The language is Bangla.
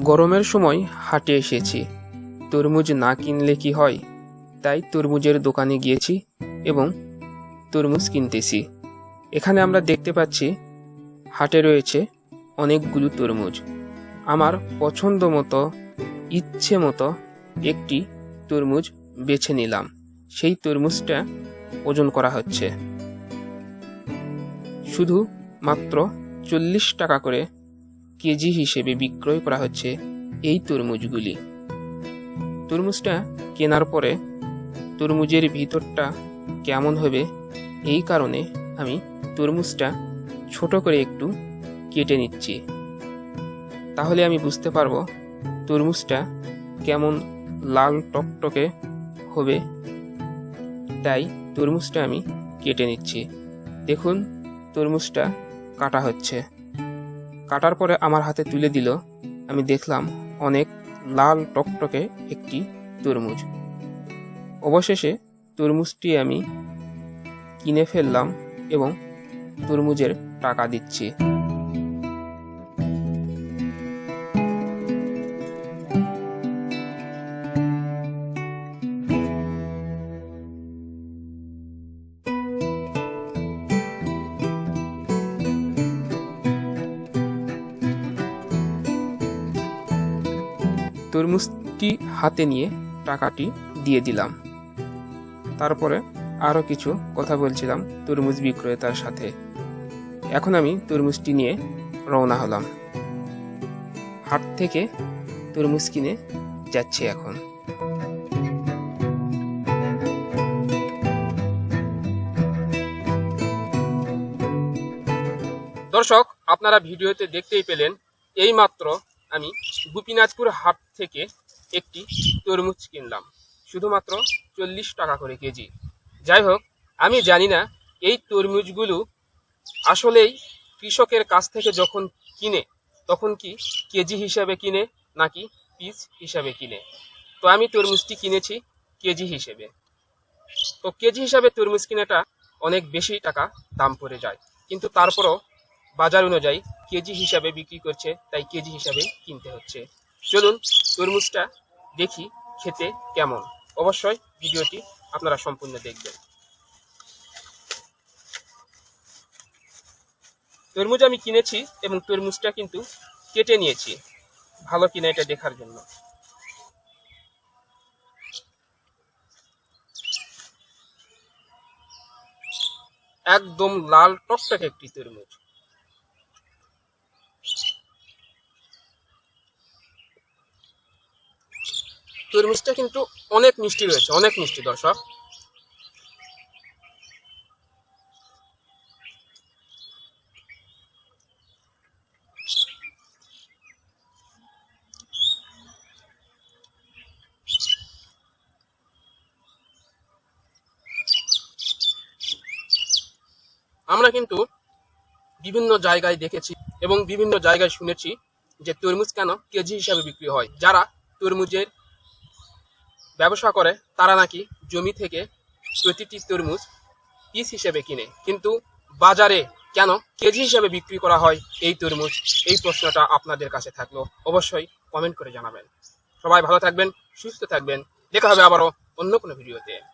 গরমের সময় হাটে এসেছি। তরমুজ না কিনলে কি হয়? তাই তরমুজের দোকানে গিয়েছি এবং তরমুজ কিনতেছি। এখানে আমরা দেখতে পাচ্ছি, হাটে রয়েছে অনেকগুলো তরমুজ। আমার পছন্দ মতো, ইচ্ছে মতো একটি তরমুজ বেছে নিলাম। সেই তরমুজটা ওজন করা হচ্ছে। শুধু মাত্র চল্লিশ টাকা করে কেজি হিসেবে বিক্রয় করা হচ্ছে এই তরমুজগুলি। তরমুজটা কেনার পরে তরমুজের ভিতরটা কেমন হবে এই কারণে আমি তরমুজটা ছোট করে একটু কেটে নিচ্ছি। তাহলে আমি বুঝতে পারব তরমুজটা কেমন লাল টকটকে হবে। তাই তরমুজটা আমি কেটে নিচ্ছি। দেখুন, তরমুজটা কাটা হচ্ছে। কাটার পরে আমার হাতে তুলে দিল। আমি দেখলাম অনেক লাল টকটকে একটি তরমুজ। অবশেষে তরমুজটি আমি কিনে ফেললাম এবং তরমুজের টাকা দিচ্ছি। তরমুজটি হাতে নিয়ে টাকাটি দিয়ে দিলাম। তারপরে আরও কিছু কথা বলছিলাম তরমুজ বিক্রেতার সাথে। এখন আমি তরমুজটি নিয়ে রওনা হলাম। হাট থেকে তরমুজ কিনে যাচ্ছি এখন। দর্শক, আপনারা ভিডিওতে দেখতেই পেলেন, এইমাত্র আমি গোপীনাথপুর হাট থেকে একটি তরমুজ কিনলাম, শুধুমাত্র চল্লিশ টাকা করে কেজি। যাই হোক, আমি জানি না এই তরমুজগুলো আসলেই কৃষকের কাছ থেকে যখন কিনে, তখন কি কেজি হিসাবে কিনে নাকি পিস হিসাবে কিনে। তো আমি তরমুজটি কিনেছি কেজি হিসেবে। তো কেজি হিসাবে তরমুজ কিনাটা অনেক বেশি টাকা দাম পড়ে যায়। কিন্তু তারপরও বাজার অনুযায়ী কেজি হিসাবে বিক্রি করছে, তাই কেজি হিসাবে কিনতে হচ্ছে। চলুন তরমুজটা দেখি খেতে কেমন। অবশ্যই ভিডিওটি আপনারা সম্পূর্ণ দেখবেন। তরমুজ আমি কিনেছি এবং তরমুজটা কিন্তু কেটে নিয়েছি। ভালো কিনা এটা দেখার জন্য। একদম লাল টকটকে একটি তরমুজ। তরমুজটা কিন্তু অনেক মিষ্টি রয়েছে, অনেক মিষ্টি দর্শক। আমরা কিন্তু বিভিন্ন জায়গায় দেখেছি এবং বিভিন্ন জায়গায় শুনেছি যে তরমুজ কেন কেজি হিসাবে বিক্রি হয়। যারা তরমুজের ব্যবসা করে, তারা নাকি জমি থেকে প্রতিটি তরমুজ পিস হিসেবে কিনে। কিন্তু বাজারে কেন কেজি হিসেবে বিক্রি করা হয় এই তরমুজ? এই প্রশ্নটা আপনাদের কাছে থাকল। অবশ্যই কমেন্ট করে জানাবেন। সবাই ভালো থাকবেন, সুস্থ থাকবেন। দেখা হবে আবারও অন্য কোনো ভিডিওতে।